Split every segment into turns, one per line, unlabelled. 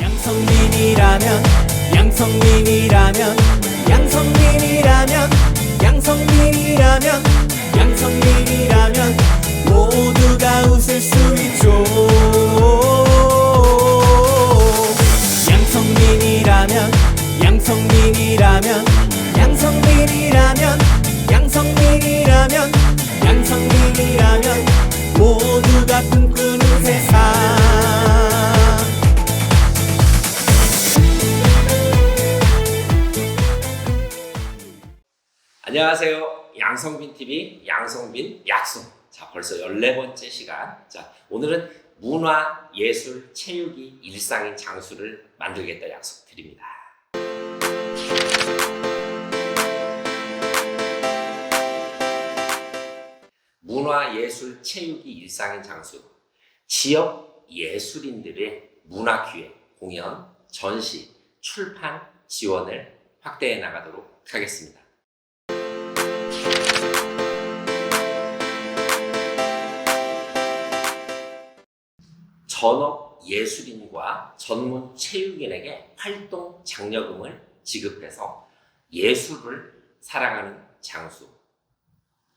양성민이라면 양성민이라면 양성민이라면 양성민이라면 양성민이라면 모두가 웃을 수 있죠. 양성민이라면 양성민이라면 양성민이라면 양성민이라면 양성민이라면 모두가 꿈꾸는 세상
안녕하세요. 양성빈 TV 양성빈 약속. 자, 벌써 14번째 시간. 자, 오늘은 문화, 예술, 체육이 일상인 장수를 만들겠다 약속 드립니다. 문화, 예술, 체육이 일상인 장수. 지역 예술인들의 문화 기획, 공연, 전시, 출판 지원을 확대해 나가도록 하겠습니다. 전업 예술인과 전문 체육인에게 활동 장려금을 지급해서 예술을 사랑하는 장수,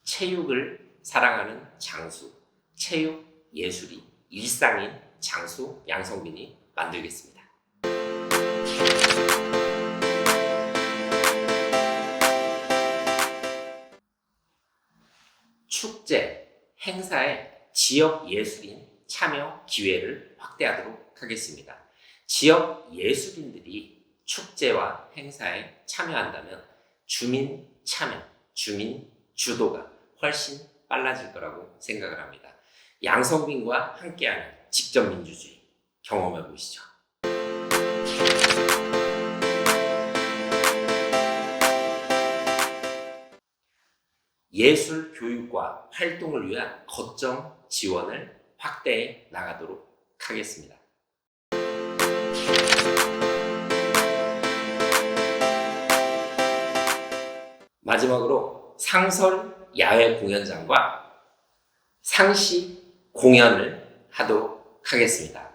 체육을 사랑하는 장수, 체육 예술이 일상인 장수 양성빈이 만들겠습니다. 축제, 행사에 지역 예술인 참여 기회를 확대하도록 하겠습니다. 지역 예술인들이 축제와 행사에 참여한다면 주민 참여, 주민 주도가 훨씬 빨라질 거라고 생각을 합니다. 양성빈과 함께하는 직접 민주주의 경험해 보시죠. 예술 교육과 활동을 위한 거점 지원을 확대해 나가도록 하겠습니다. 마지막으로 상설 야외 공연장과 상시 공연을 하도록 하겠습니다.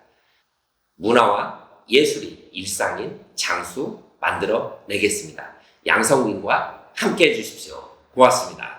문화와 예술이 일상인 장수 만들어 내겠습니다. 양성민과 함께 해주십시오. 고맙습니다.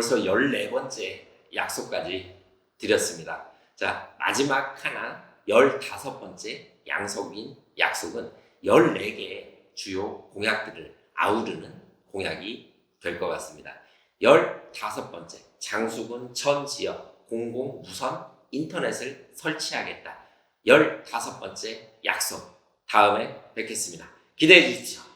벌써 14번째 약속까지 드렸습니다. 자, 마지막 하나, 15번째 양석인 약속은 14개의 주요 공약들을 아우르는 공약이 될 것 같습니다. 15번째, 장수군 전 지역 공공 무선 인터넷을 설치하겠다. 15번째 약속. 다음에 뵙겠습니다. 기대해 주십시오.